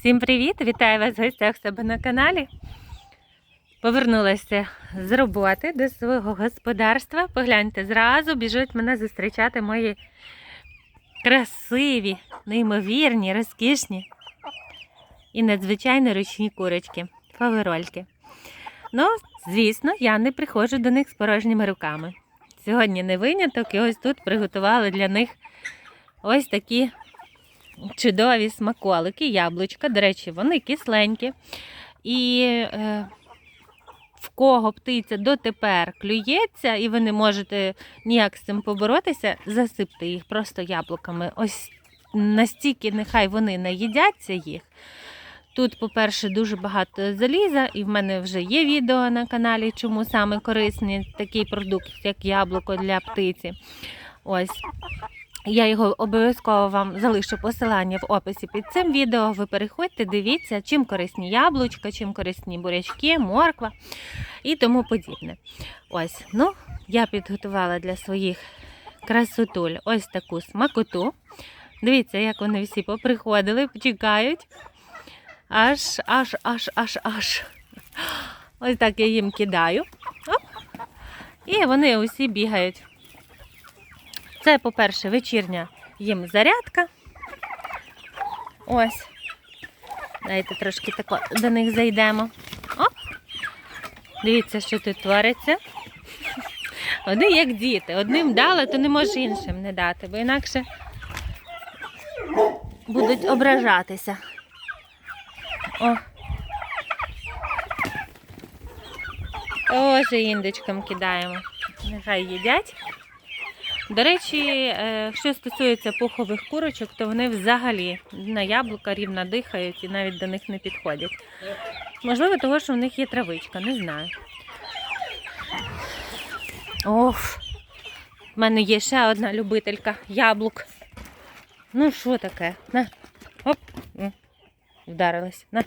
Всім привіт! Вітаю вас в гостях себе на каналі. Повернулася з роботи до свого господарства. Погляньте, зразу біжуть мене зустрічати мої красиві, неймовірні, розкішні і надзвичайно ручні курочки, фаверольки. Ну, звісно, я не приходжу до них з порожніми руками. Сьогодні не виняток, і ось тут приготували для них ось такі чудові смаколики, яблучка. До речі, вони кисленькі. І е, в кого птиця дотепер клюється, і ви не можете ніяк з цим поборотися, засипте їх просто яблуками. Ось настільки нехай вони наїдяться їх. Тут, по-перше, дуже багато заліза, і в мене вже є відео на каналі, чому саме корисний такий продукт, як яблуко для птиці. Ось. Я його обов'язково вам залишу посилання в описі під цим відео. Ви переходьте, дивіться, чим корисні яблучка, чим корисні бурячки, морква і тому подібне. Ось, ну, я підготувала для своїх красотуль ось таку смакоту. Дивіться, як вони всі поприходили, чекають. Аж, аж, аж, аж, аж. Ось так я їм кидаю. Оп. І вони усі бігають. Це, по-перше, вечірня їм зарядка. Ось. Дайте трошки тако до них зайдемо. Оп. Дивіться, що тут твориться. Вони як діти. Одним дали, то не можеш іншим не дати, бо інакше будуть ображатися. О. Тоже індичкам кидаємо. Нехай їдять. До речі, е, що стосується пухових курочок, то вони взагалі на яблука рівно дихають і навіть до них не підходять. Можливо, того, що в них є травичка, не знаю. Оф, в мене є ще одна любителька яблук. Ну, що таке? На. Оп. Вдарилась. На.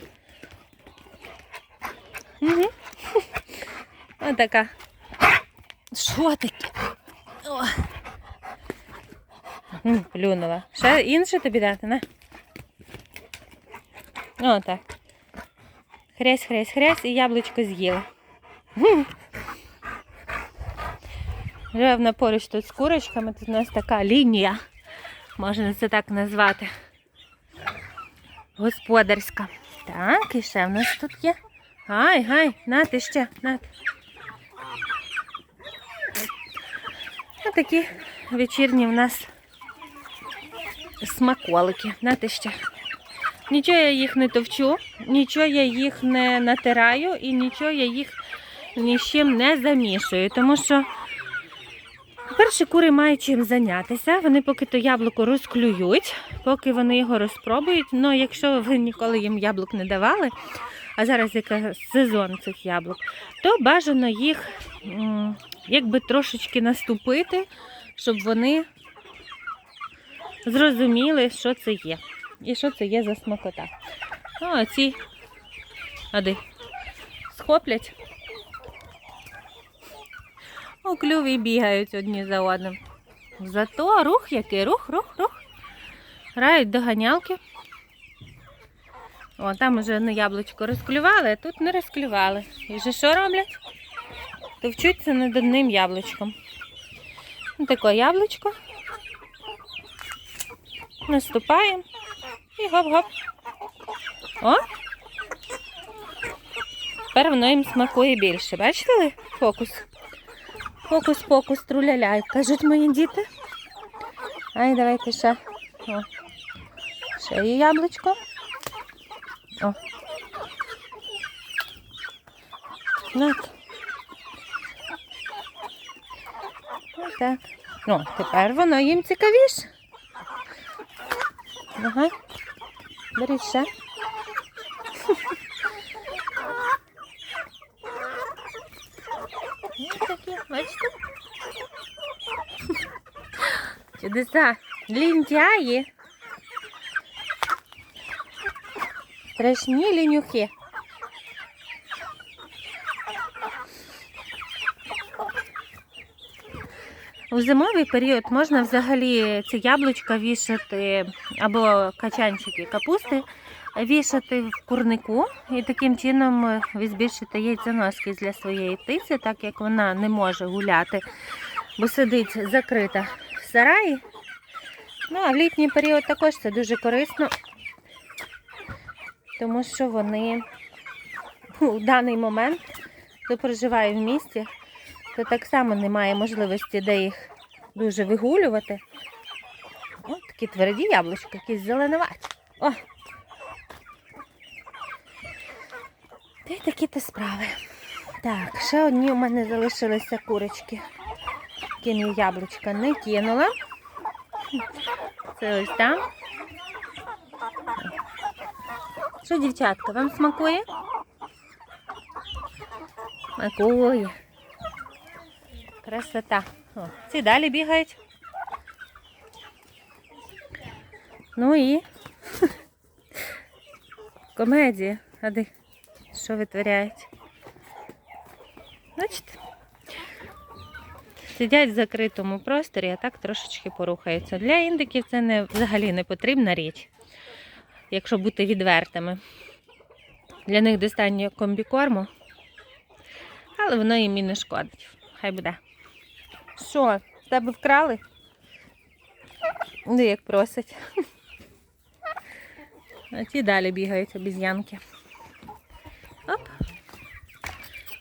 Угу. Ось така. Що таке? О. Плюнула. Ще інше тобі дати, на. О, так. Хрясь, хрясь, і яблучко з'їла. Живе поруч тут з курочками, тут у нас така лінія, можна це так назвати. Господарська. Так, і ще в нас тут є. Гай, гай, на ти ще, на. Ось такі вечірні в нас смаколики. Знаєте ще. Нічого я їх не товчу, нічого я їх не натираю і нічого я їх ні з чим не замішую. Тому що, по-перше, кури мають чим зайнятися. Вони поки то яблуко розклюють, поки вони його розпробують. Ну, якщо ви ніколи їм яблук не давали, а зараз якраз сезон цих яблук, то бажано їх якби трошечки наступити, щоб вони зрозуміли, що це є. І що це є за смакота. Ну, а ці ади схоплять. У клюві бігають одні за одним. Зато рух який, рух, рух, рух. Грають до ганялки. О, там вже на яблучко розклювали, а тут не розклювали. І вже що роблять? Товчуться над одним яблучком. Ось таке яблучко. Наступаємо і гоп-гоп. О! Тепер воно їм смакує більше. Бачите? Фокус. Фокус-покус, труляля, кажуть мої діти. Ай, давайте ще. О. Ще є яблучко. О. От. Ось так. Ну, тепер воно їм цікавіше. Ага. Бери ще. Такі, бачите? Чудеса. Лінтяї. Страшні лінюхи. У зимовий період можна взагалі ці яблучка вішати або качанчики капусти вішати в курнику і таким чином е, ви збільшите яйценоски для своєї птиці, так як вона не може гуляти, бо сидить закрита в сараї. Ну, а в літній період також це дуже корисно, тому що вони в даний момент, хто проживає в місті, то так само немає можливості, де їх дуже вигулювати. О, такі тверді яблучка, якісь зеленуваті. О! Та й такі то справи. Так, ще одні у мене залишилися курочки. Ким я яблучка не кинула. Це ось там. Що, дівчатка, вам смакує? Смакує. Красота. О, ці далі бігають. Ну і комедія. А де? Що витворяють? Бачите? Сидять в закритому просторі, а так трошечки порухаються. Для індиків це не, взагалі не потрібна річ, якщо бути відвертими. Для них достатньо комбікорму, але воно їм і не шкодить. Хай буде. Що, тебе вкрали? Ну, як просять. А ті далі бігають обіз'янки. Оп.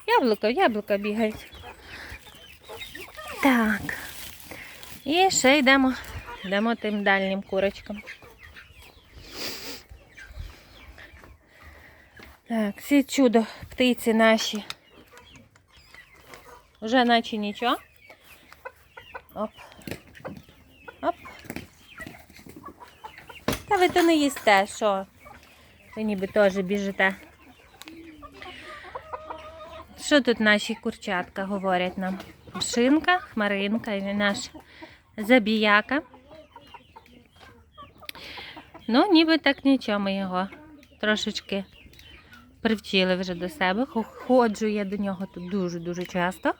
Яблуко, яблуко бігають. Так. І ще йдемо. Йдемо тим дальнім курочкам. Так, ці чудо птиці наші. Вже наче нічого. Оп. Оп. Та ви то не їсте, що? Ви ніби теж біжите. Що тут наші курчатка говорять нам? Шинка, хмаринка і наш забіяка. Ну, ніби так нічого ми його трошечки привчили вже до себе. Ходжу я до нього тут дуже-дуже часто.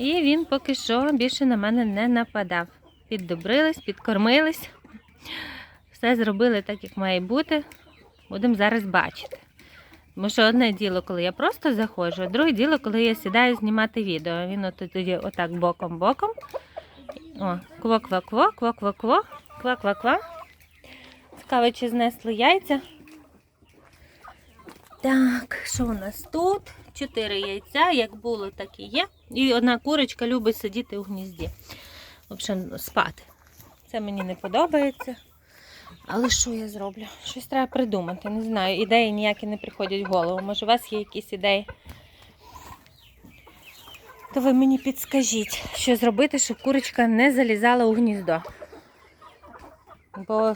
І він поки що більше на мене не нападав. Піддобрились, підкормились. Все зробили так, як має бути. Будемо зараз бачити. Тому що одне діло, коли я просто заходжу, а друге діло, коли я сідаю знімати відео. Він от тоді отак боком-боком. О, кво-ква-кво, кво-ква-кво, ква-ква-ква. Цікаво, чи знесли яйця. Так, що у нас тут? Чотири яйця, як було, так і є. І одна курочка любить сидіти у гнізді. В общем, спати. Це мені не подобається. Але що я зроблю? Щось треба придумати. Не знаю, ідеї ніякі не приходять в голову. Може, у вас є якісь ідеї? То ви мені підскажіть, що зробити, щоб курочка не залізала у гніздо. Бо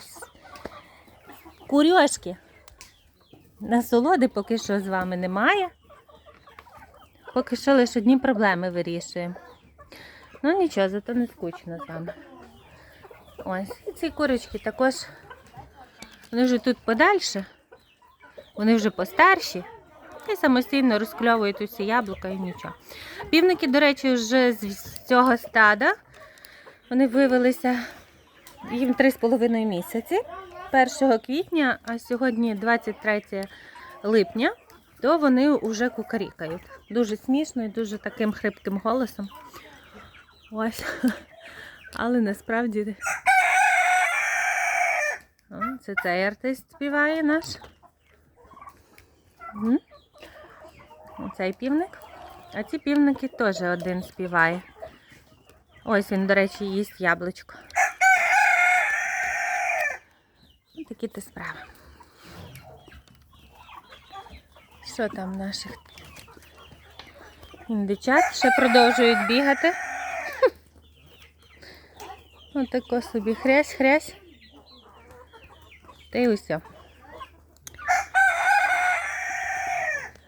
курьошки насолоди поки що з вами немає. Поки що лише одні проблеми вирішуємо. Ну нічого, зато не скучно вами. Ось, і ці курочки також, вони вже тут подальше, вони вже постарші. І самостійно розкльовують усі яблука і нічого. Півники, до речі, вже з цього стада вони вивелися їм 3,5 місяці. 1 квітня, а сьогодні 23 липня, то вони вже кукарікають. Дуже смішно і дуже таким хрипким голосом. Ось. Але насправді це цей артист співає наш. Оцей півник. А ці півники теж один співає. Ось він, до речі, їсть яблучко. Такі то справи. Що там наших індичат ще продовжують бігати? Отако собі хрясь-хрясь. Та й усе.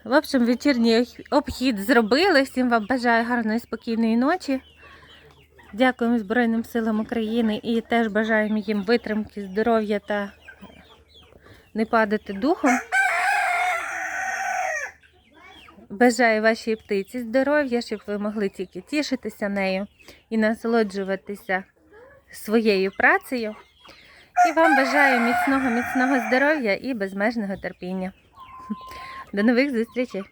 В общем, вечірній обхід зробили. Всім вам бажаю гарної спокійної ночі. Дякуємо Збройним силам України і теж бажаємо їм витримки, здоров'я та не падати духом. Бажаю вашій птиці здоров'я, щоб ви могли тільки тішитися нею і насолоджуватися своєю працею. І вам бажаю міцного, міцного здоров'я і безмежного терпіння. До нових зустрічей!